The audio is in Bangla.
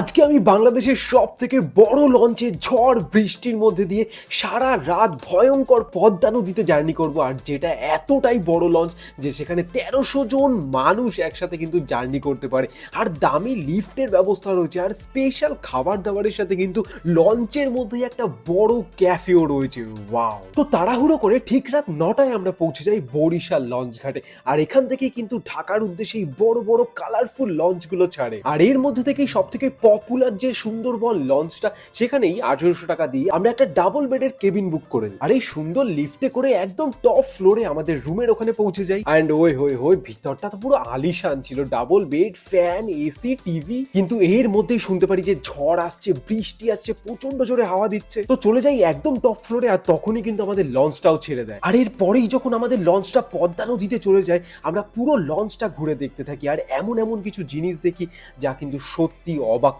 আজকে আমি বাংলাদেশের সব থেকে বড় লঞ্চে ঝড় বৃষ্টির মধ্যে দিয়ে সারা রাত ভয়ঙ্কর পদ্মা নদীতে জার্নি করব। আর যেটা এতটাই বড় লঞ্চ যে সেখানে তেরোশো জন মানুষ একসাথে কিন্তু জার্নি করতে পারে। আর দামি লিফটের ব্যবস্থা রয়েছে। আর স্পেশাল খাবার দাবারের সাথে কিন্তু লঞ্চের মধ্যেই একটা বড় ক্যাফেও রয়েছে। ওয়াও তো তাড়াহুড়ো করে ঠিক রাত নটায় আমরা পৌঁছে যাই বরিশাল লঞ্চ ঘাটে। আর এখান থেকেই কিন্তু ঢাকার উদ্দেশ্যে বড় বড় কালারফুল লঞ্চগুলো ছাড়ে। আর এর মধ্যে থেকেই সব থেকে পপুলার যে সুন্দরবন লঞ্চটা, সেখানেই আঠেরোশো টাকা দিয়ে আমরা একটা ডাবল বেডের কেবিন বুক করে। আর এই সুন্দর লিফটে করে একদম টপ ফ্লোরে আমাদের রুমের ওখানে পৌঁছে যাই। অ্যান্ড ওই হই হই ভিতরটা তো পুরো আলিশান ছিল। Double bed fan AC TV কিন্তু এর মধ্যেই শুনতে পারি যে ঝড় আসছে, বৃষ্টি আসছে প্রচণ্ড জোরে হাওয়া দিচ্ছে। তো চলে যাই একদম টপ ফ্লোরে আর তখনই কিন্তু আমাদের লঞ্চটাও ছেড়ে দেয়। আর এর পরেই যখন আমাদের লঞ্চটা পদ্মা নদীতে চলে যায়, আমরা পুরো লঞ্চটা ঘুরে দেখতে থাকি। আর এমন এমন কিছু জিনিস দেখি যা কিন্তু সত্যি অবাক